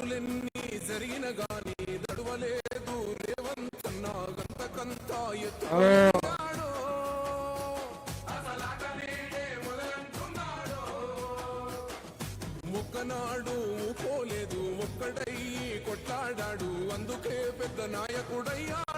దాడులెన్ని జరిగిన గాని దడువలేదు. రేవంతన్న గంతకంత ఎత్తుకున్నాడు. ముక్కనాడు పోలేదు ఒక్కడయ్యి కొట్లాడాడు. అందుకే పెద్ద నాయకుడయ్యాడు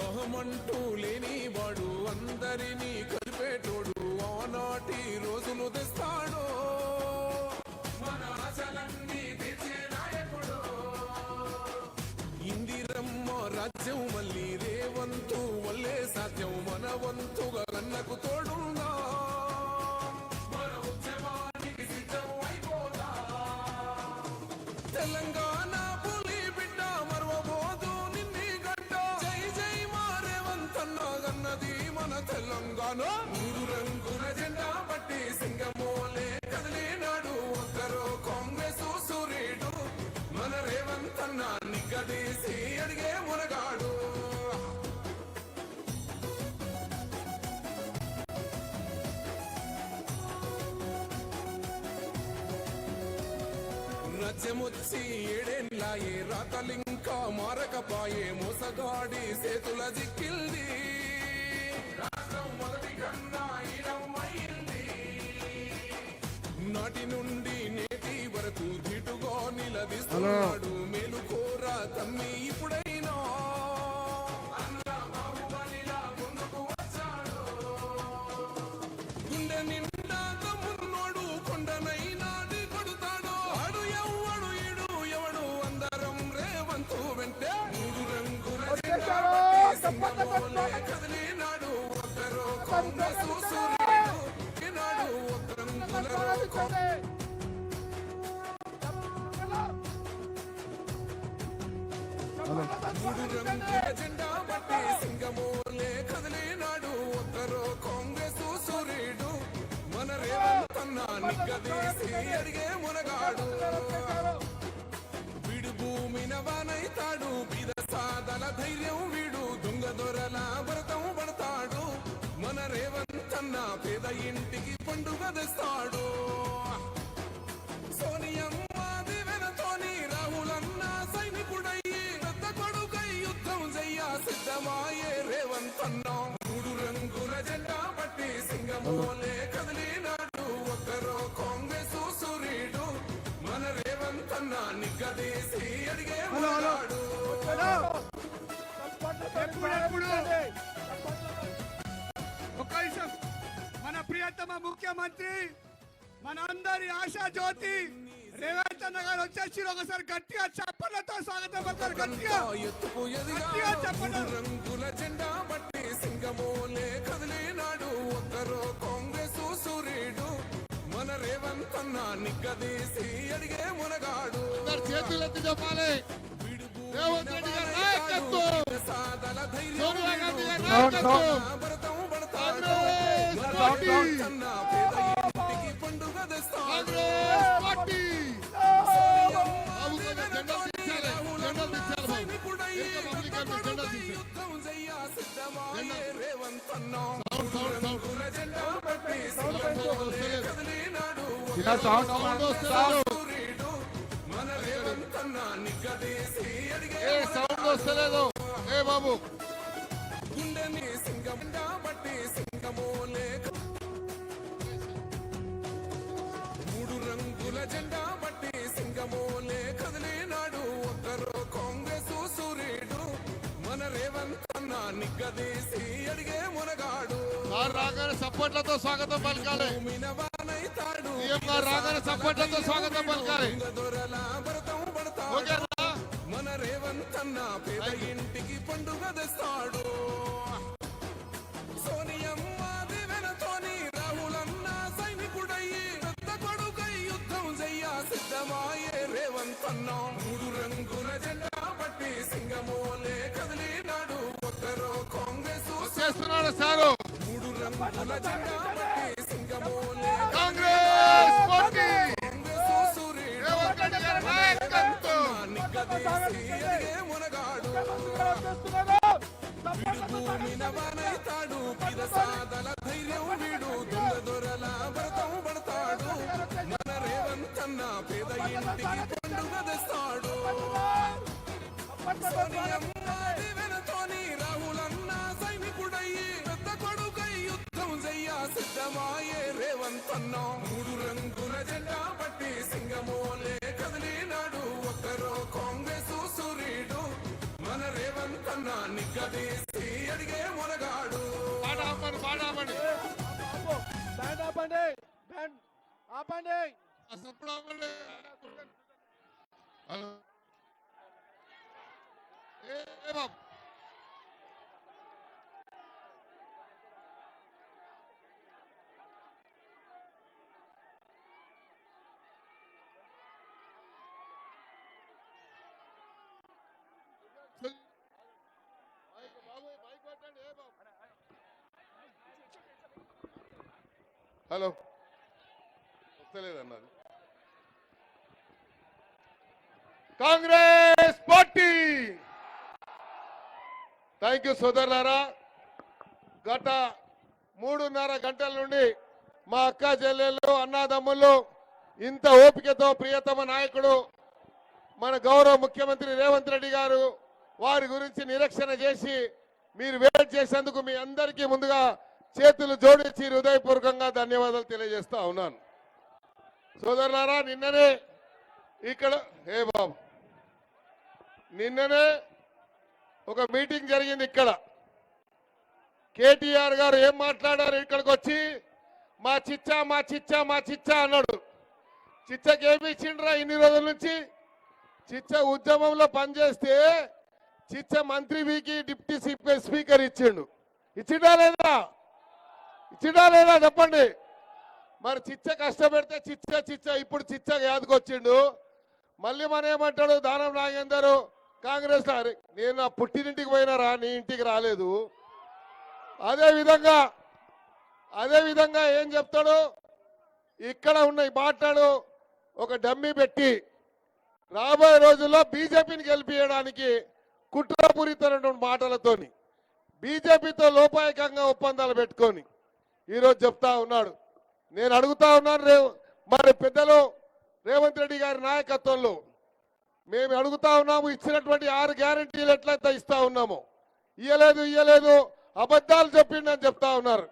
ఓహమంటూ లేని వాడు అందరినీ నిగ్గదీసి అడిగే మునగాడు. రాజ్యమొచ్చి ఏడేళ్ళాయే రాతలింకా మారకపాయే మోసగాడి చేతుల జిక్కిల్ది. నాటి నుండి నేటి వరకు ధీటుగా నిలదీస్తున్నాడు. తమ్మి ఇప్పుడైనా గుండె నిండా తమ్మున్నోడు కొండనైనా ఢీ కొడుతాడు ఆడు ఎవ్వడు ఈడు ఎవడు? అందరం రేవంతు వెంటే మూడు రంగుల కదిలినాడు. ఒక్కరో కాంగ్రెస్ సూర్యుడు ఈనాడు ఒక్క రంగుల కాంగ్రెస్ జెండా బట్టి కదిలినాడు ఒక్కరో కాంగ్రెస్ సూర్యుడు మన రేవంతన్న నిగ్గదీసి అడిగే నిగ్గదీసి అడిగే ఒక్క నిమిషం. మన ప్రియతమ ముఖ్యమంత్రి మన అందరి ఆశా జ్యోతి రేవంత్ అన్న గారు వచ్చేసి ఒకసారి గట్టిగా చప్పట్లతో స్వాగతం పడతారు గట్టిగా. ఎత్తుకు గట్టిగా చెప్పండి. రంగుల జెండా బట్టి సింగమోలే కదిలినాడు. ఒక్కరో కాంగ్రెస్ సూర్యుడు మన రేవంత్ అన్న నిగ్గదీసి అడిగే మునగా చేతులెత్తి చెప్పాలి విడుపు రేవంత్ రెడ్డి గారి నాయకత్వం. సాదల ధైర్యం సోనియా గాంధీ గారి వీడు. నాయకత్వం. భరతం పడతాడు కాంగ్రెస్ మన పార్టీ. రేవంతన్న పేద ఇంటికి పండుగ తెస్తాడు కాంగ్రెస్ పార్టీ బాబు కొంచెం జెండాలు ఏ సౌండ్ వస్తలేదు. ఏ బాబు. గుండెని సింగం బట్టి సింగమోలే మూడు రంగుల జెండా బట్టి సింగమోలే కదిలినాడు. ఒక్కరో కాంగ్రెస్ సూర్యుడు మన రేవంతన్న నిగ్గదీసి అడిగే మునగాడు. రాగానే సపోర్ట్లతో స్వాగతం పలకాలి. రాగానే సపోర్ట్లతో స్వాగతం పలకాలి. మన రేవంత్ అన్న పేద ఇంటికి పండుగ తెస్తాడు. సోనియమ్మ దివెనతోని రాహులన్న సైనికుడయ్యి పెద్ద కొడుకై యుద్ధం చెయ్య సిద్ధమాయే రేవంత్ అన్న. మూడు రంగుల జెండా పట్టి సింగమోలే కదిలినాడు. ఒక్కరో కాంగ్రెస్ మూడు రంగుల జెండా పేద ఇంటికి పండుగ తెస్తాడు. దివెనతోని రాహులన్న సైనికుడయ్యి పెద్ద కొడుకై యుద్ధం చెయ్య సిద్ధమాయే రేవంతన్న. మూడు రంగుల జెండా పట్టి సింగమోలే కదిలినాడు ఒక్కరో కాంగ్రెస్ సూర్యుడు మన రేవంతన్న నిగ్గదీసి అడిగే మునగాడు ఆపండి ఆపండి. ఆపండి. బ్యాండ్ ఆపండి అసలు ఆపండి హలో ఏ ఏ బాబు హలో వస్తలేదన్నది కాంగ్రెస్ పార్టీ! థ్యాంక్ యూ సోదరులారా. గత మూడున్నర గంటల నుండి మా అక్క చెల్లెళ్ళు అన్నాదమ్ముళ్ళు ఇంత ఓపికతో ప్రియతమ నాయకుడు మన గౌరవ ముఖ్యమంత్రి రేవంత్ రెడ్డి గారు వారి గురించి నిరీక్షణ చేసి మీరు వెయిట్ చేసేందుకు మీ అందరికీ ముందుగా చేతులు జోడించి హృదయపూర్వకంగా ధన్యవాదాలు తెలియజేస్తా ఉన్నాను. సోదరులారా నిన్ననే ఇక్కడ ఏ బాబు! నిన్ననే ఒక మీటింగ్ జరిగింది ఇక్కడ. కేటీఆర్ గారు ఏం మాట్లాడారు ఇక్కడికి వచ్చి? మా చిచ్చా మా చిచ్చా మా చిచ్చా అన్నాడు. చిచ్చకి ఏమి ఇచ్చిండ్రా ఇన్ని రోజుల నుంచి? చిచ్చ ఉద్యమంలో పనిచేస్తే చిచ్చ మంత్రి వీకి డిప్యూటీ స్పీ- స్పీకర్ ఇచ్చిండు. ఇచ్చిండా లేదా? ఇచ్చిండా లేదా చెప్పండి. మరి చిచ్చ కష్టపెడితే చిచ్చ చిచ్చ ఇప్పుడు చిచ్చ యాదకొచ్చిండు. మళ్ళీ మన ఏమంటాడు దానం నాగేందరు? కాంగ్రెస్ అరే, నేను నా పుట్టినింటికి పోయినారా నీ ఇంటికి రాలేదు. అదే విధంగా అదే విధంగా ఏం చెప్తాడు? ఇక్కడ ఉన్న ఈ మాట్లాడు ఒక డమ్మీ పెట్టి రాబోయే రోజుల్లో బీజేపీని గెలిపించడానికి కుట్రపూరితమైనటువంటి మాటలతోని బీజేపీతో లోపాయకంగా ఒప్పందాలు పెట్టుకొని ఈరోజు చెప్తా ఉన్నాడు. నేను అడుగుతా ఉన్నాను రేవు మరి పెద్దలు రేవంత్ రెడ్డి గారి నాయకత్వంలో మేము అడుగుతా ఉన్నాము ఇచ్చినటువంటి ఆరు గ్యారంటీలు ఎట్లయితే ఇస్తా ఉన్నాము? ఇయ్యలేదు ఇయ్యలేదు. అబద్ధాలు చెప్పిండని చెప్తా ఉన్నారు.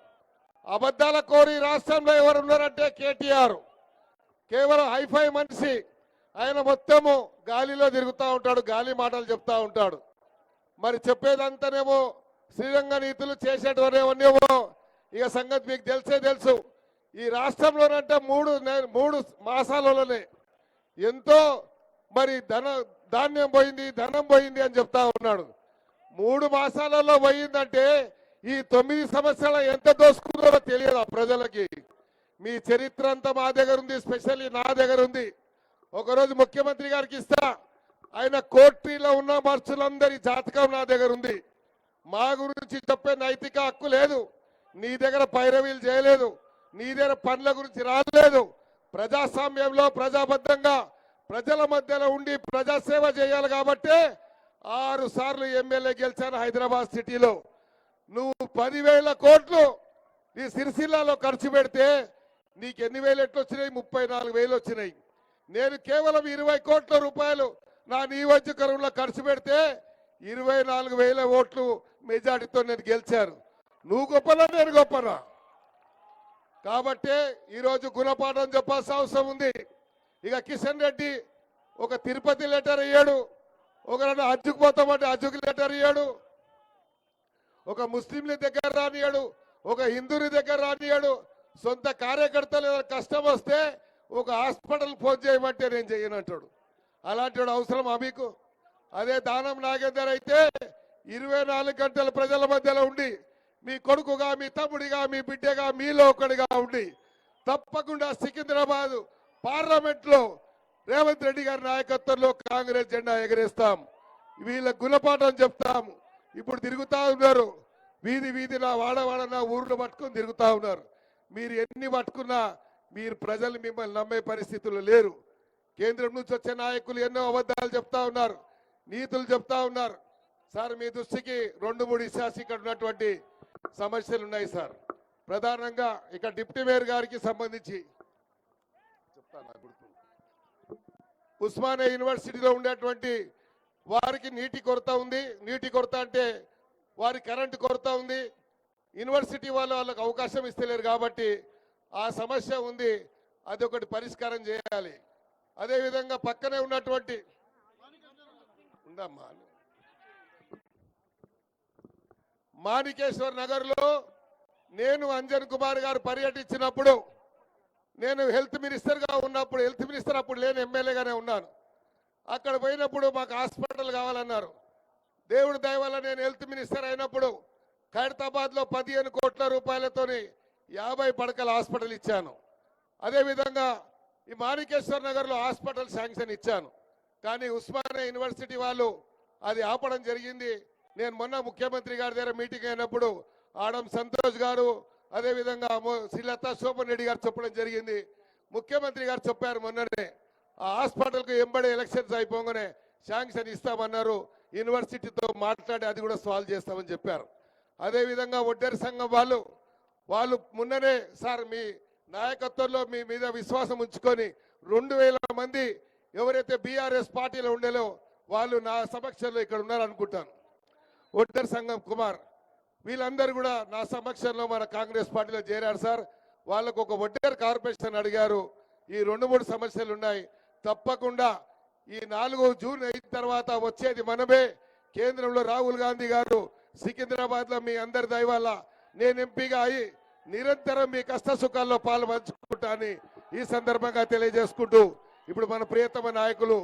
అబద్ధాల కోరి రాష్ట్రంలో ఎవరు ఉన్నారంటే కేటీఆర్. కేవలం హైఫై మనిషి. ఆయన మొత్తము గాలిలో తిరుగుతూ ఉంటాడు గాలి మాటలు చెప్తా ఉంటాడు. మరి చెప్పేదంతానేమో శ్రీరంగ నీతులు చేసేటవనేమో ఇక సంగతి మీకు తెలిసే తెలుసు. ఈ రాష్ట్రంలోనంటే మూడు మూడు మాసాలలోనే ఎంతో మరి ధన ధాన్యం పోయింది ధనం పోయింది అని చెప్తా ఉన్నాడు. మూడు మాసాలలో పోయిందంటే ఈ తొమ్మిది సంవత్సరాల ఎంత దోసుకుందో తెలియదు ఆ ప్రజలకి. మీ చరిత్ర అంతా మా దగ్గర ఉంది స్పెషల్లీ నా దగ్గర ఉంది. ఒకరోజు ముఖ్యమంత్రి గారికి ఇస్తా. ఆయన కోర్టులో ఉన్న మనుషులందరి జాతకం నా దగ్గర ఉంది. మా గురించి చెప్పే నైతిక హక్కు లేదు. నీ దగ్గర పైరవీలు చేయలేదు. నీ దగ్గర పనుల గురించి రాలేదు. ప్రజాస్వామ్యంలో ప్రజాబద్ధంగా ప్రజల మధ్యలో ఉండి ప్రజాసేవ చేయాలి కాబట్టి ఆరు సార్లు ఎమ్మెల్యే గెలిచాను హైదరాబాద్ సిటీలో. నువ్వు పదివేల కోట్లు నీ సిరిసిల్లాలో ఖర్చు పెడితే నీకు ఎన్ని వేలు ఎట్లు వచ్చినాయి ముప్పై నాలుగు వేలు వచ్చినాయి. నేను కేవలం ఇరవై కోట్ల రూపాయలు నా నియోజకవర్గంలో ఖర్చు పెడితే ఇరవై నాలుగు వేల ఓట్లు మెజార్టీతో నేను గెలిచాను. నువ్వు గొప్పనా? నేను గొప్పనా? కాబట్టే ఈరోజు గుణపాఠం చెప్పాల్సిన అవసరం ఉంది. ఇక కిషన్ రెడ్డి ఒక తిరుపతి లెటర్ ఇయ్యాడు ఒక అజ్జుకు పోతామంటే అజ్జుకు లెటర్ ఇయ్యాడు ఒక ముస్లింల దగ్గర రానియాడు ఒక హిందువుని దగ్గర రానియాడు సొంత కార్యకర్తలు ఏదైనా కష్టం వస్తే ఒక హాస్పిటల్ ఫోన్ చేయమంటే నేను చేయనంటాడు అలాంటి అవసరం అవసరమా మీకు? అదే దానం నాగేందర్ అయితే ఇరవై నాలుగు గంటల ప్రజల మధ్యలో ఉండి మీ కొడుకుగా మీ తమ్ముడిగా మీ బిడ్డగా మీలో ఒకడిగా ఉండి తప్పకుండా సికింద్రాబాద్ పార్లమెంట్లో రేవంత్ రెడ్డి గారి నాయకత్వంలో కాంగ్రెస్ జెండా ఎగరేస్తాం. వీళ్ళ గుణపాఠం చెప్తాము ఇప్పుడు తిరుగుతా ఉన్నారు. వీధి వీధి నా వాడవాడ నా ఊర్లో పట్టుకొని తిరుగుతా ఉన్నారు. మీరు ఎన్ని పట్టుకున్నా మీరు ప్రజలు మిమ్మల్ని నమ్మే పరిస్థితులు లేరు. కేంద్రం నుంచి వచ్చే నాయకులు ఎన్నో అబద్ధాలు చెప్తా ఉన్నారు. నీతులు చెప్తా ఉన్నారు. సార్ మీ దృష్టికి రెండు మూడు ఇష్యాస్ ఇక్కడ ఉన్నటువంటి సమస్యలు ఉన్నాయి సార్. ప్రధానంగా ఇక డిప్యూటీ మేయర్ గారికి సంబంధించి చెప్తాను నాకు గుర్తు ఉస్మానియా యూనివర్సిటీలో ఉండేటువంటి వారికి నీటి కొరత ఉంది. నీటి కొరత అంటే వారి కరెంటు కొరత ఉంది. యూనివర్సిటీ వాళ్ళు వాళ్ళకి అవకాశం ఇస్తలేరు కాబట్టి ఆ సమస్య ఉంది. అది ఒకటి పరిష్కారం చేయాలి. అదేవిధంగా పక్కనే ఉన్నటువంటి ఉందమ్మా. మాణికేశ్వర్ నగర్లో నేను అంజన్ కుమార్ గారు పర్యటించినప్పుడు నేను హెల్త్ మినిస్టర్గా ఉన్నప్పుడు హెల్త్ మినిస్టర్ అప్పుడు లేని ఎమ్మెల్యేగానే ఉన్నాను. అక్కడ పోయినప్పుడు మాకు హాస్పిటల్ కావాలన్నారు. దేవుడి దయవల్ల నేను హెల్త్ మినిస్టర్ అయినప్పుడు ఖైరతాబాద్లో పదిహేను కోట్ల రూపాయలతోని యాభై పడకల హాస్పిటల్ ఇచ్చాను. అదేవిధంగా ఈ మాణికేశ్వర్ నగర్లో హాస్పిటల్ శాంక్షన్ ఇచ్చాను. కానీ ఉస్మానియా యూనివర్సిటీ వాళ్ళు అది ఆపడం జరిగింది. నేను మొన్న ముఖ్యమంత్రి గారి దగ్గర మీటింగ్ అయినప్పుడు ఆడం సంతోష్ గారు అదేవిధంగా మొ- శ్రీలత శోభన్ రెడ్డి గారు చెప్పడం జరిగింది. ముఖ్యమంత్రి గారు చెప్పారు మొన్ననే ఆ హాస్పిటల్కు ఎంబడే ఎలక్షన్స్ అయిపోగానే శాంక్షన్ ఇస్తామన్నారు. యూనివర్సిటీతో మాట్లాడి అది కూడా సాల్వ్ చేస్తామని చెప్పారు. అదేవిధంగా ఒడ్డేరు సంఘం వాళ్ళు వాళ్ళు మొన్ననే సార్ మీ నాయకత్వంలో మీ మీద విశ్వాసం ఉంచుకొని రెండు వేల మంది ఎవరైతే బీఆర్ఎస్ పార్టీలో ఉండేలో వాళ్ళు నా సమక్షంలో ఇక్కడ ఉన్నారనుకుంటాను. ఒడ్డర్ సంఘం కుమార్ వీళ్ళందరూ కూడా నా సమక్షంలో మన కాంగ్రెస్ పార్టీలో చేరారు సార్. వాళ్ళకు ఒక ఒడ్డర్ కార్పొరేషన్ అడిగారు. ఈ రెండు మూడు సమస్యలు ఉన్నాయి. తప్పకుండా ఈ నాలుగు జూన్ అయిన తర్వాత వచ్చేది మనమే. కేంద్రంలో రాహుల్ గాంధీ గారు సికింద్రాబాద్లో మీ అందరి దయ వల్ల నేను ఎంపీగా అయి నిరంతరం మీ కష్ట సుఖాల్లో పాలు పంచుకుంటా అని ఈ సందర్భంగా తెలియజేసుకుంటూ ఇప్పుడు మన ప్రియతమ నాయకులు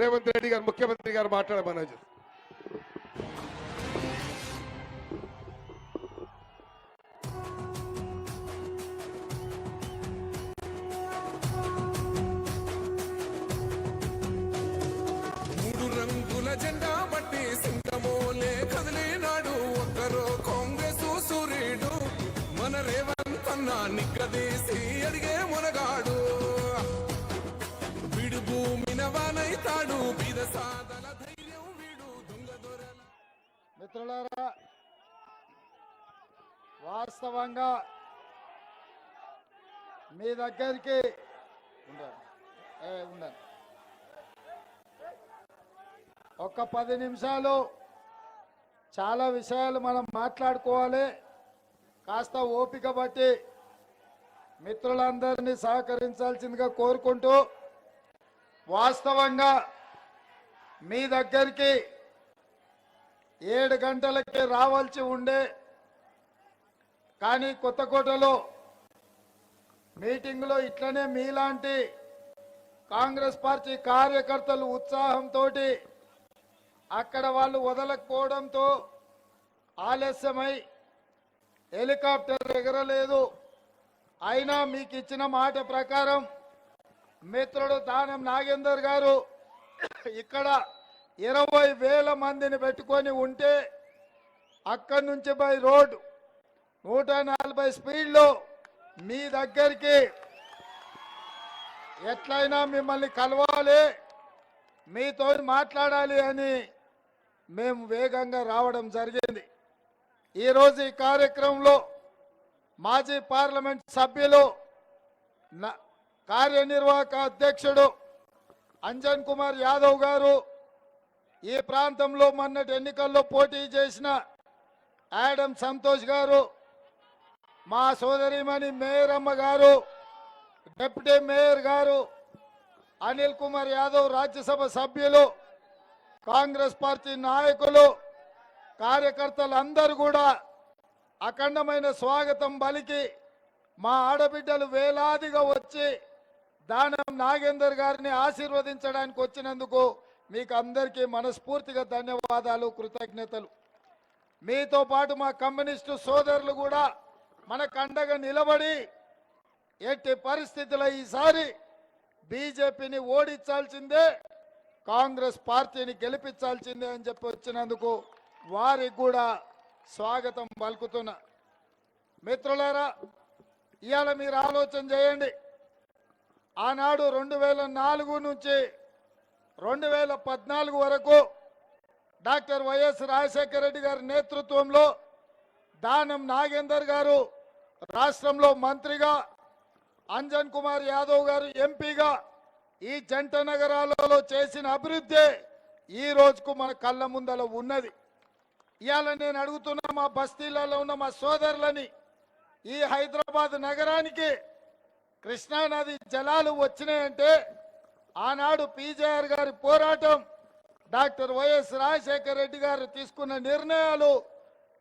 రేవంత్ రెడ్డి గారు ముఖ్యమంత్రి గారు మాట్లాడమన్నారు అన్న అడిగే మునగాడు. విడు భూమిన వానైతాడు బీద సాధన ధైర్యం వీడు దొంగ దొరల. మిత్రులారా వాస్తవంగా మీ దగ్గరికి ఉండండి. ఒక పది నిమిషాలు చాలా విషయాలు మనం మాట్లాడుకోవాలి. కాస్త ఓపిక బట్టి మిత్రులందరినీ సహకరించాల్సిందిగా కోరుకుంటూ వాస్తవంగా మీ దగ్గరికి ఏడు గంటలకి రావాల్సి ఉండే కానీ కొత్తకోటలో మీటింగ్లో ఇట్లనే మీలాంటి కాంగ్రెస్ పార్టీ కార్యకర్తలు ఉత్సాహంతో అక్కడ వాళ్ళు వదలకపోవడంతో ఆలస్యమై హెలికాప్టర్ ఎగరలేదు. అయినా మీకు ఇచ్చిన మాట ప్రకారం మిత్రుడు దానం నాగేందర్ గారు ఇక్కడ ఇరవై వేల మందిని పెట్టుకొని ఉంటే అక్కడి నుంచి బై రోడ్ నూట నలభై స్పీడ్లో మీ దగ్గరికి ఎట్లయినా మిమ్మల్ని కలవాలి మీతో మాట్లాడాలి అని మేము వేగంగా రావడం జరిగింది. ఈరోజు ఈ కార్యక్రమంలో మాజీ పార్లమెంట్ సభ్యులు న- కార్యనిర్వాహక అధ్యక్షుడు అంజన్ కుమార్ యాదవ్ గారు ఈ ప్రాంతంలో మొన్నటి ఎన్నికల్లో పోటీ చేసిన యాడమ్ సంతోష్ గారు మా సోదరిమణి అమ్మ గారు డిప్యూటీ మేయర్ గారు అనిల్ కుమార్ యాదవ్ రాజ్యసభ సభ్యులు కాంగ్రెస్ పార్టీ నాయకులు కార్యకర్తలు అందరూ కూడా అఖండమైన స్వాగతం బలికి మా ఆడబిడ్డలు వేలాదిగా వచ్చి దానం నాగేందర్ గారిని ఆశీర్వదించడానికి వచ్చినందుకు మీకు అందరికీ మనస్ఫూర్తిగా ధన్యవాదాలు కృతజ్ఞతలు. మీతో పాటు మా కమ్యూనిస్టు సోదరులు కూడా మన కండగా నిలబడి ఎట్టి పరిస్థితుల్లో ఈసారి బీజేపీని ఓడించాల్సిందే కాంగ్రెస్ పార్టీని గెలిపించాల్సిందే అని చెప్పి వచ్చినందుకు వారికి కూడా స్వాగతం పలుకుతున్నా మిత్రులారా ఇవాళ మీరు ఆలోచన చేయండి. ఆనాడు రెండు వేల నాలుగు నుంచి రెండు వేల పద్నాలుగు వరకు డాక్టర్ వైఎస్ రాజశేఖర రెడ్డి గారి నేతృత్వంలో దానం నాగేందర్ గారు రాష్ట్రంలో మంత్రిగా అంజన్ కుమార్ యాదవ్ గారు ఎంపీగా ఈ జంట నగరాలలో చేసిన అభివృద్ధి ఈ రోజుకు మన కళ్ళ ముందల ఉన్నది. ఇవాళ నేను అడుగుతున్న మా బస్తీలలో ఉన్న మా సోదరులని ఈ హైదరాబాద్ నగరానికి కృష్ణానది జలాలు వచ్చినాయంటే ఆనాడు పీజేఆర్ గారి పోరాటం డాక్టర్ వైఎస్ రాజశేఖర రెడ్డి గారు తీసుకున్న నిర్ణయాలు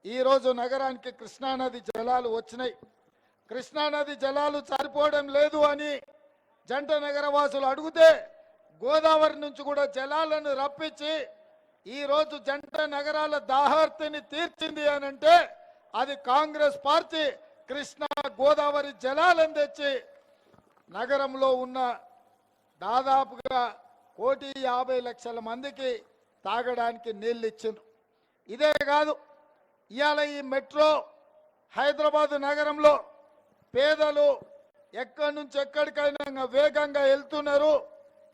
ఈరోజు నగరానికి కృష్ణానది జలాలు వచ్చినాయి. కృష్ణానది జలాలు సరిపోవడం లేదు అని జంట నగర వాసులు అడిగితే గోదావరి నుంచి కూడా జలాలను రప్పించి ఈ రోజు జంట నగరాల దాహార్తిని తీర్చింది అని అంటే అది కాంగ్రెస్ పార్టీ కృష్ణా గోదావరి జలాలను తెచ్చి నగరంలో ఉన్న దాదాపుగా కోటి యాభై లక్షల మందికి తాగడానికి నీళ్ళు ఇచ్చిండ్రు ఇదే కాదు ఇవాళ ఈ మెట్రో హైదరాబాదు నగరంలో పేదలు ఎక్కడి నుంచి ఎక్కడికైనా వేగంగా వెళ్తున్నారు.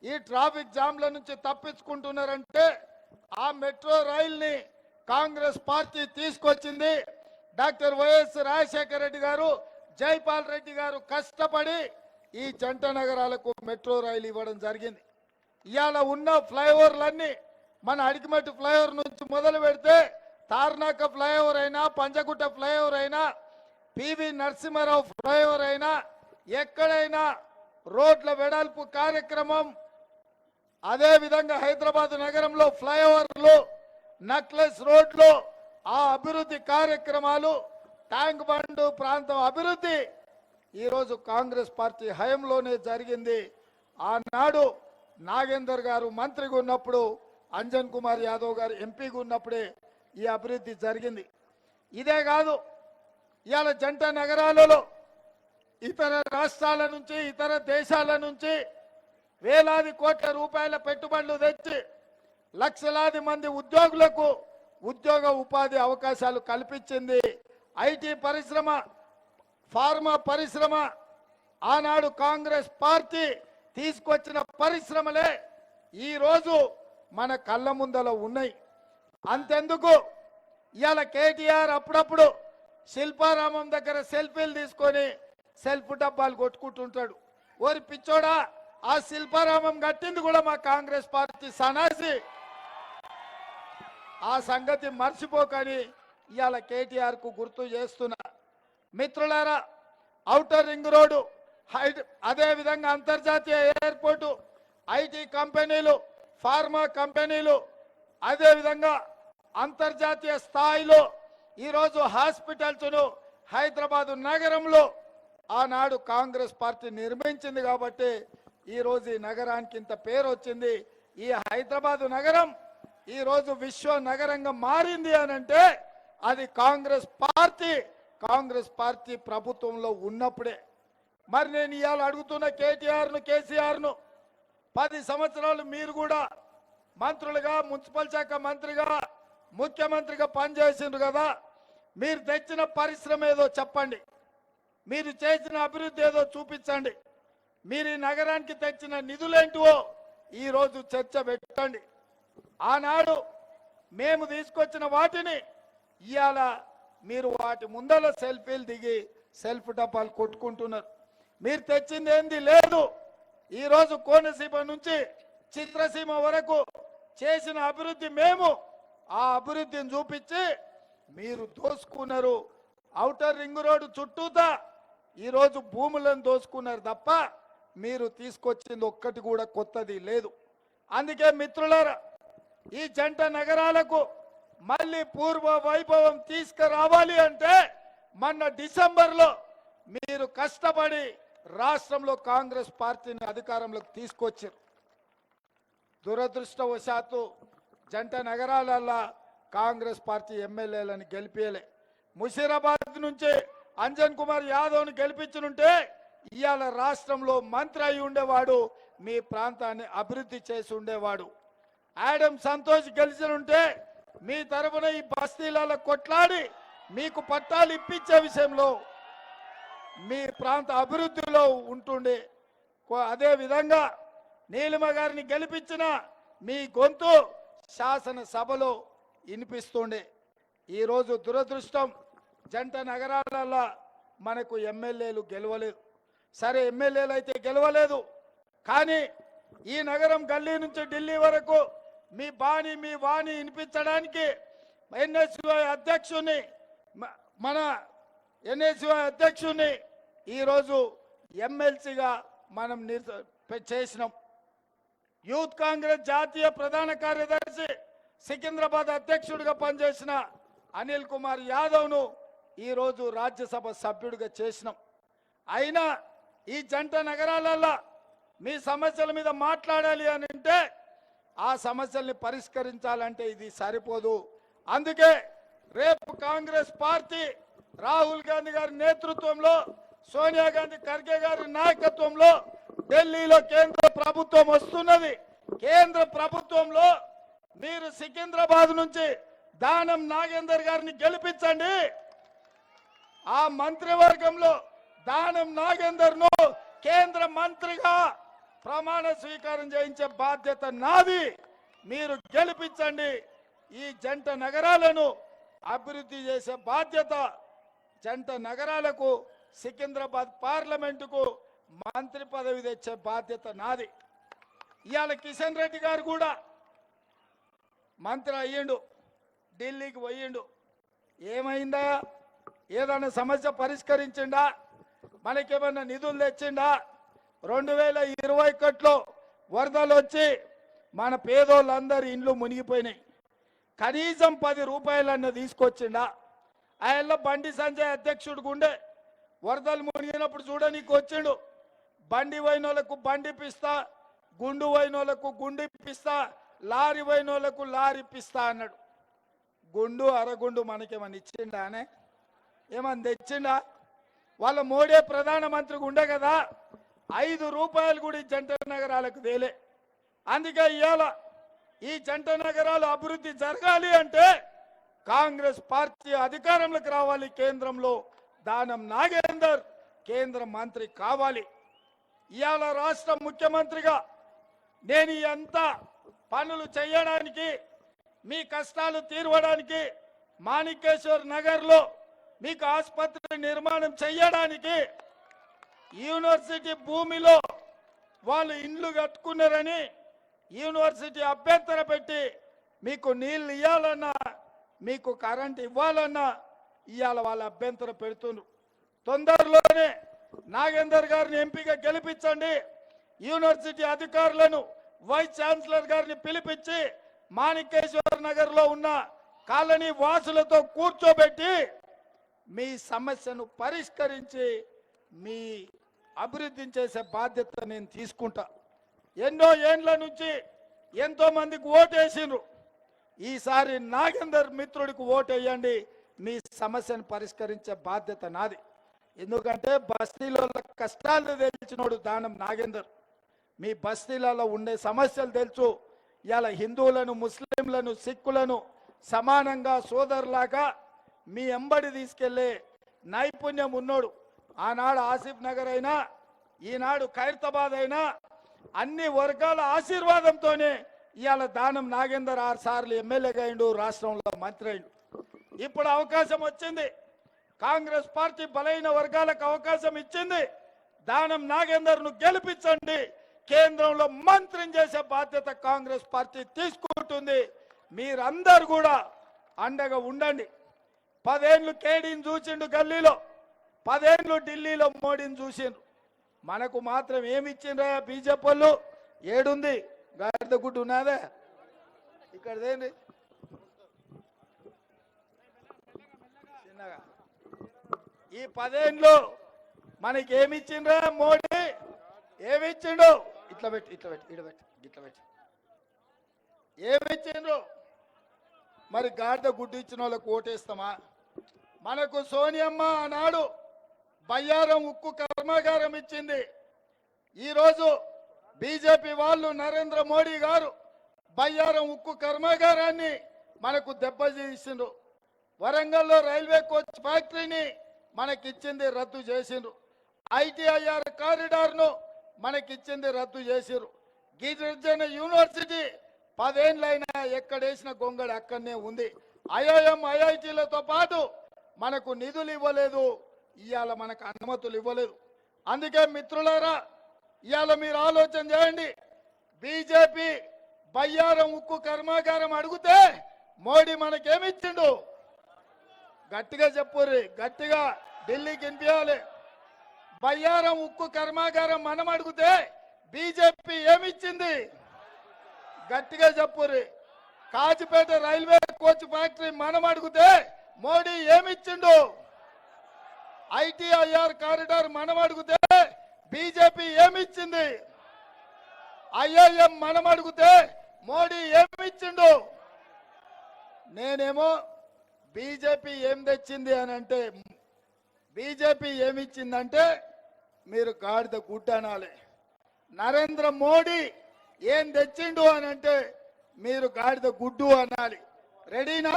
ఈ ట్రాఫిక్ జామ్ల నుంచి తప్పించుకుంటున్నారంటే ఆ మెట్రో రైల్ని కాంగ్రెస్ పార్టీ తీసుకొచ్చింది. డాక్టర్ వైఎస్ రాజశేఖర రెడ్డి గారు జైపాల్ రెడ్డి గారు కష్టపడి ఈ జంట నగరాలకు మెట్రో రైలు ఇవ్వడం జరిగింది. ఇవాళ ఉన్న ఫ్లైఓవర్లన్నీ మన అడిగిమట్టి ఫ్లైఓవర్ నుంచి మొదలు పెడితే తార్నాక ఫ్లైఓవర్ అయినా పంజగుట్ట ఫ్లైఓవర్ అయినా పివి నరసింహారావు ఫ్లైఓవర్ అయినా ఎక్కడైనా రోడ్ల వెడల్పు కార్యక్రమం అదే విధంగా హైదరాబాద్ నగరంలో ఫ్లైఓవర్లు నక్లెస్ రోడ్లు ఆ అభివృద్ధి కార్యక్రమాలు ట్యాంక్ బండ్ ప్రాంతం అభివృద్ధి. ఈరోజు కాంగ్రెస్ పార్టీ హయంలోనే జరిగింది. ఆనాడు నాగేందర్ గారు మంత్రిగా ఉన్నప్పుడు అంజన్ కుమార్ యాదవ్ గారు ఎంపీగా ఉన్నప్పుడే ఈ అభివృద్ధి జరిగింది. ఇదే కాదు ఇవాళ జంట నగరాలలో ఇతర రాష్ట్రాల నుంచి ఇతర దేశాల నుంచి వేలాది కోట్ల రూపాయల పెట్టుబడులు తెచ్చి లక్షలాది మంది ఉద్యోగులకు ఉద్యోగ ఉపాధి అవకాశాలు కల్పించింది. ఐటీ పరిశ్రమ ఫార్మా పరిశ్రమ ఆనాడు కాంగ్రెస్ పార్టీ తీసుకొచ్చిన పరిశ్రమలే ఈరోజు మన కళ్ళ ముందల ఉన్నాయి. అంతెందుకు? ఇవాళ కేటీఆర్ అప్పుడప్పుడు శిల్పారామం దగ్గర సెల్ఫీలు తీసుకొని సెల్ఫ్ డబ్బాలు కొట్టుకుంటుంటాడు. ఓరి పిచ్చోడా ఆ శిల్పారామం కట్టింది కూడా మా కాంగ్రెస్ పార్టీ సనాసి. ఆ సంగతి మర్చిపోకని ఇవాళ కేటీఆర్కు గుర్తు చేస్తున్నా. మిత్రులారా ఔటర్ రింగ్ రోడ్డు హైడ్ అదేవిధంగా అంతర్జాతీయ ఎయిర్పోర్టు ఐటీ కంపెనీలు ఫార్మా కంపెనీలు అదేవిధంగా అంతర్జాతీయ స్థాయిలో ఈరోజు హాస్పిటల్స్ను హైదరాబాదు నగరంలో ఆనాడు కాంగ్రెస్ పార్టీ నిర్మించింది కాబట్టి ఈరోజు ఈ నగరానికి ఇంత పేరు వచ్చింది. ఈ హైదరాబాదు నగరం ఈరోజు విశ్వ నగరంగా మారింది అని అంటే అది కాంగ్రెస్ పార్టీ. కాంగ్రెస్ పార్టీ ప్రభుత్వంలో ఉన్నప్పుడే. మరి నేను ఇవాళ అడుగుతున్న కేటీఆర్ను కేసీఆర్ను పది సంవత్సరాలు మీరు కూడా మంత్రులుగా మున్సిపల్ శాఖ మంత్రిగా ముఖ్యమంత్రిగా పనిచేసిండ్రు కదా. మీరు తెచ్చిన పరిశ్రమ ఏదో చెప్పండి. మీరు చేసిన అభివృద్ధి ఏదో చూపించండి. మీరు ఈ నగరానికి తెచ్చిన నిధులేంటివో ఈరోజు చర్చ పెట్టండి. ఆనాడు మేము తీసుకొచ్చిన వాటిని ఇవాళ మీరు వాటి ముందర సెల్ఫీలు దిగి సెల్ఫ్ డబ్బాలు కొట్టుకుంటున్నారు. మీరు తెచ్చింది ఏంది? లేదు. ఈరోజు కోనసీమ నుంచి చిత్రసీమ వరకు చేసిన అభివృద్ధి మేము. ఆ అభివృద్ధిని చూపించి మీరు దోసుకున్నారు. ఔటర్ రింగ్ రోడ్డు చుట్టూతా ఈరోజు భూములను దోసుకున్నారు తప్ప మీరు తీసుకొచ్చింది ఒక్కటి కూడా కొత్తది లేదు. అందుకే మిత్రులారా ఈ జంట నగరాలకు మళ్ళీ పూర్వ వైభవం తీసుకురావాలి అంటే మొన్న డిసెంబర్లో మీరు కష్టపడి రాష్ట్రంలో కాంగ్రెస్ పార్టీని అధికారంలోకి తీసుకొచ్చారు. దురదృష్టవశాత్తు జంట నగరాలల్లా కాంగ్రెస్ పార్టీ ఎమ్మెల్యేలను గెలిపేయలే. ముషీరాబాద్ నుంచి అంజన్ కుమార్ యాదవ్ను గెలిపించనుంటే ఇవాళ రాష్ట్రంలో మంత్రి అయి ఉండేవాడు మీ ప్రాంతాన్ని అభివృద్ధి చేసి ఉండేవాడు. ఆడమ్ సంతోష్ గెలిచి ఉంటే మీ తరఫున ఈ బస్తీలలో కొట్లాడి మీకు పట్టాలు ఇప్పించే విషయంలో మీ ప్రాంత అభివృద్ధిలో ఉంటుండే. కో- అదే విధంగా నీలిమ గారిని గెలిపించిన మీ గొంతు శాసనసభలో వినిపిస్తుండే. ఈరోజు దురదృష్టం జంట నగరాలలో మనకు ఎమ్మెల్యేలు గెలవలేదు సరే ఎమ్మెల్యేలు అయితే గెలవలేదు. కానీ ఈ నగరం గల్లీ నుంచి ఢిల్లీ వరకు మీ బాణి మీ వాణి వినిపించడానికి ఎన్ఎస్యుఐ అధ్యక్షుని మన ఎన్ఎస్యుఐ అధ్యక్షుని ఈరోజు ఎమ్మెల్సీగా మనం నిర్- చేసినాం. యూత్ కాంగ్రెస్ జాతీయ ప్రధాన కార్యదర్శి సికింద్రాబాద్ అధ్యక్షుడిగా పనిచేసిన అనిల్ కుమార్ యాదవ్ను ఈరోజు రాజ్యసభ సభ్యుడిగా చేసినాం. అయినా ఈ జంట నగరాలలో మీ సమస్యల మీద మాట్లాడాలి అని అంటే ఆ సమస్యల్ని పరిష్కరించాలంటే ఇది సరిపోదు. అందుకే రేపు కాంగ్రెస్ పార్టీ రాహుల్ గాంధీ గారి నేతృత్వంలో సోనియా గాంధీ ఖర్గే గారి నాయకత్వంలో ఢిల్లీలో కేంద్ర ప్రభుత్వం వస్తున్నది. కేంద్ర ప్రభుత్వంలో మీరు సికింద్రాబాద్ నుంచి దానం నాగేందర్ గారిని గెలిపించండి. ఆ మంత్రివర్గంలో దానం నాగేందర్ను కేంద్ర మంత్రిగా ప్రమాణ స్వీకారం చేయించే బాధ్యత నాది. మీరు గెలిపించండి. ఈ జంట నగరాలను అభివృద్ధి చేసే బాధ్యత జంట నగరాలకు సికింద్రాబాద్ పార్లమెంటుకు మంత్రి పదవి తెచ్చే బాధ్యత నాది. ఇవాళ కిషన్ రెడ్డి గారు కూడా మంత్రి అయ్యిండు ఢిల్లీకి పోయిండు. ఏమైందా? ఏదైనా సమస్య పరిష్కరించిండా? మనకేమన్నా నిధులు తెచ్చిండా? రెండు వేల ఇరవై ఒకటిలో వరదలు వచ్చి మన పేదోళ్ళందరి ఇండ్లు మునిగిపోయినాయి. కనీసం పది రూపాయలన్న తీసుకొచ్చిండా? ఆయన బండి సంజయ్ అధ్యక్షుడు గుండే వరదలు మునిగినప్పుడు చూడనీకి వచ్చిండు బండి వైనోళ్ళకు బండి ఇప్పిస్తా గుండు వైనోళ్ళకు గుండు పిస్తా లారీ వైనోళ్ళకు లారీ ఇప్పిస్తా అన్నాడు. గుండు అరగుండు మనకేమని ఇచ్చిండా అనే? ఏమని తెచ్చిండా? వాళ్ళ మోడీ ప్రధానమంత్రికి ఉండే కదా. ఐదు రూపాయలు కూడా ఈ జంట నగరాలకు తేలే. అందుకే ఇవాళ ఈ జంట నగరాలు అభివృద్ధి జరగాలి అంటే కాంగ్రెస్ పార్టీ అధికారంలోకి రావాలి కేంద్రంలో. దానం నాగేందర్ కేంద్ర మంత్రి కావాలి. ఇవాళ రాష్ట్ర ముఖ్యమంత్రిగా నేను ఎంత పనులు చేయడానికి మీ కష్టాలు తీర్వడానికి మాణికేశ్వర్ నగర్లో మీకు ఆసుపత్రి నిర్మాణం చేయడానికి యూనివర్సిటీ భూమిలో వాళ్ళు ఇండ్లు కట్టుకున్నారని యూనివర్సిటీ అభ్యంతర పెట్టి మీకు నీళ్ళు ఇవ్వాలన్నా మీకు కరెంట్ ఇవ్వాలన్నా ఇవాళ వాళ్ళ అభ్యంతర పెడుతున్నారు తొందరలోనే నాగేందర్ గారిని ఎంపీగా గెలిపించండి. యూనివర్సిటీ అధికారులను వైస్ ఛాన్సలర్ గారిని పిలిపించి మాణికేశ్వర నగర్లో ఉన్న కాలనీ వాసులతో కూర్చోబెట్టి మీ సమస్యను పరిష్కరించి మీ అభివృద్ధి చేసే బాధ్యత నేను తీసుకుంటా. ఎన్నో ఏండ్ల నుంచి ఎంతో మందికి ఓటేసిండ్రు. ఈసారి నాగేందర్ మిత్రుడికి ఓటేయండి. మీ సమస్యను పరిష్కరించే బాధ్యత నాది. ఎందుకంటే బస్తీలో కష్టాలు తెలిసినోడు దానం నాగేందర్. మీ బస్తీలలో ఉండే సమస్యలు తెలుసు. ఇలా హిందువులను ముస్లింలను సిక్కులను సమానంగా సోదరులాగా మీ ఎంబడి తీసుకెళ్ళే నైపుణ్యం ఉన్నోడు. ఆనాడు ఆసిఫ్ నగర్ అయినా ఈనాడు ఖైరతాబాద్ అయినా అన్ని వర్గాల ఆశీర్వాదంతోనే ఇవాళ దానం నాగేందర్ ఆరు సార్లు ఎమ్మెల్యేగా అయిండు రాష్ట్రంలో మంత్రి అయిండు. ఇప్పుడు అవకాశం వచ్చింది. కాంగ్రెస్ పార్టీ బలైన వర్గాలకు అవకాశం ఇచ్చింది. దానం నాగేందర్ను గెలిపించండి. కేంద్రంలో మంత్రిని చేసే బాధ్యత కాంగ్రెస్ పార్టీ తీసుకుంటుంది. మీరందరూ కూడా అండగా ఉండండి. పదేళ్ళు కేడీని చూసిండు గల్లీలో పదేళ్ళు ఢిల్లీలో మోడీని చూసిండ్రు. మనకు మాత్రం ఏమి ఇచ్చిండ్రా బీజేపీ వాళ్ళు ఏడుంది? గాడిద గుడ్డు ఉన్నదే. ఇక్కడదేంటి చిన్నగా. ఈ పదేండ్లు మనకి ఏమి ఇచ్చిండ్రా మోడీ? ఏమి ఇచ్చిండు ఇట్లా పెట్టి ఇట్లా పెట్టి ఇట్లా పెట్టి ఇట్లా పెట్టి. ఏమి ఇచ్చిండ్రు మరి గాడిద గుడ్డు ఇచ్చిన వాళ్ళకు ఓటేస్తామా? మనకు సోనియమ్మ ఆనాడు బయ్యారం ఉక్కు కర్మాగారం ఇచ్చింది. ఈరోజు బీజేపీ వాళ్ళు నరేంద్ర మోడీ గారు బయ్యారం ఉక్కు కర్మాగారాన్ని మనకు దెబ్బతీసిండ్రు. వరంగల్లో రైల్వే కోచ్ ఫ్యాక్టరీని మనకిచ్చింది రద్దు చేసిండ్రు. ఐటీఐఆర్ కారిడార్ను మనకిచ్చింది రద్దు చేసిరు గిరిజన యూనివర్సిటీ పదేళ్ళైనా ఎక్కడేసిన గొంగడి అక్కడనే ఉంది. ఐఐఎం ఐఐటీలతో పాటు మనకు నిధులు ఇవ్వలేదు ఇవాళ మనకు అనుమతులు ఇవ్వలేదు. అందుకే మిత్రులారా ఇవాళ మీరు ఆలోచన చేయండి. బీజేపీ బయ్యారం ఉక్కు కర్మాగారం అడిగితే మోడీ మనకేమిచ్చిండు? గట్టిగా చెప్పుర్రి గట్టిగా ఢిల్లీకి వినిపించాలి బయ్యారం ఉక్కు కర్మాగారం మనం అడిగితే బీజేపీ ఏమిచ్చింది? గట్టిగా చెప్పుర్రి కాచిపేట రైల్వే కోచ్ ఫ్యాక్టరీ మనం అడిగితే మోడీ ఏమిచ్చిండు? ఐటీఐఆర్ కారిడార్ మనం అడిగితే బీజేపీ ఏమిచ్చింది? ఐఐఎం మనం అడిగితే మోడీ ఏమిచ్చిండు? నేనేమో బీజేపీ ఏం తెచ్చింది అని అంటే బీజేపీ ఏమిచ్చిందంటే మీరు గాడిద గుడ్డనాలి. నరేంద్ర మోడీ ఏం తెచ్చిండు అని అంటే మీరు గాడిద గుడ్డు అనాలి. రెడీనా?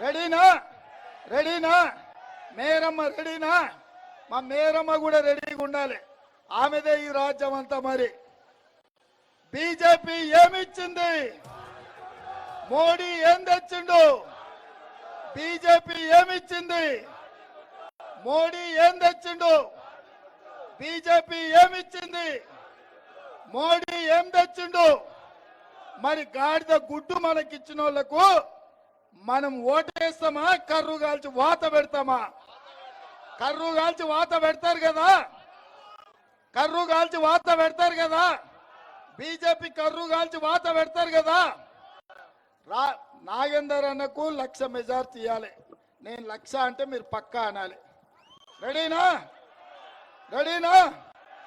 రెడీనా? రెడీనా? మేరమ్మ రెడీనా? మా మేరమ్మ కూడా రెడీగా ఉండాలి. ఆమెదే ఈ రాజ్యం అంతా మరి. బీజేపీ ఏమిచ్చింది? మోడీ ఏం తెచ్చిండు? బీజేపీ ఏమిచ్చింది? మోడీ ఏం తెచ్చిండు? బీజేపీ ఏమిచ్చింది? మోడీ ఏం తెచ్చిండు? మరి గాడిద గుడ్డు మనకిచ్చిన వాళ్ళకు మనం ఓటేస్తామా? కర్రు కాల్చి వాత పెడతామా? కర్రు కాల్చి వాత పెడతారు కదా? కర్రు కాల్చి వాత పెడతారు కదా? బీజేపీ కర్రు కాల్చి వాత పెడతారు కదా? రా నాగేందర్ అన్నకు లక్ష మెజార్టీ ఇవ్వాలి నేను లక్ష అంటే మీరు పక్కా అనాలి. రెడీనా? రెడీనా?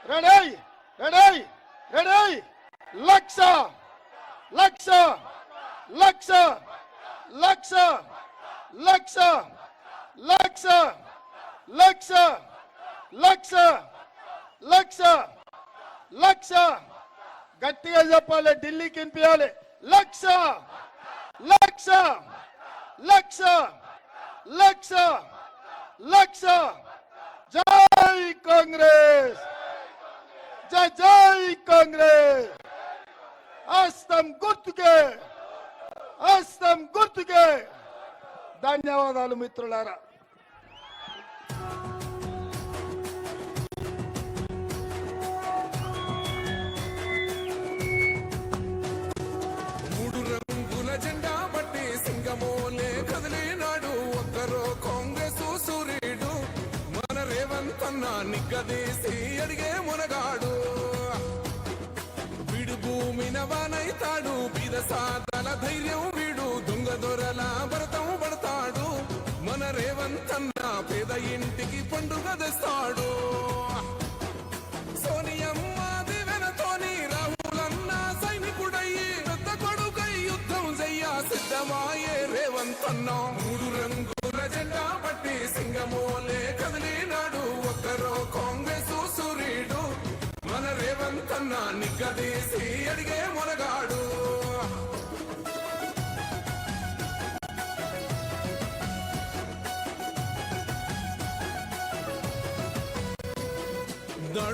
Ready? Ready? Ready? Lakh! Lakh! Lakh! Lakh lakh lakh lakh lakh lakh lakh. గట్టిగా చెప్పాలి ఢిల్లీకి వినిపించాలి. లక్ష లక్ష లక్ష లక్ష లక్ష. జై కాంగ్రెస్ జై జై కాంగ్రెస్. హస్తం గుర్తుకే. హస్తం గుర్తుకే. ధన్యవాదాలు మిత్రులారా. మూడు రంగుల జెండా బట్టి సింగమోలే కదిలినాడు. ఒక్కరో కాంగ్రెస్ సూర్యుడు. మన రేవంత్ అన్న నిగ్గదీసి అడిగే మునగాడు. విడు భూమిన వానైతాడు. బిరసాదల ధైర్యం దొంగ దొరల భరతం పడతాడు. మన రేవంతన్న పేద ఇంటికి పండుగ తెస్తాడు. సోనియమ్మ దివెనతోని రాహులన్న సైనికుడయ్యి పెద్ద కొడుకై యుద్ధం చెయ్య సిద్ధమాయే రేవంతన్న. మూడు రంగుల జెండా పట్టి సింగమోలే కదిలినాడు. ఒక్కరో కాంగ్రెస్ సూర్యుడు మన రేవంతన్న నిగ్గదీసి అడిగే మొనగాడు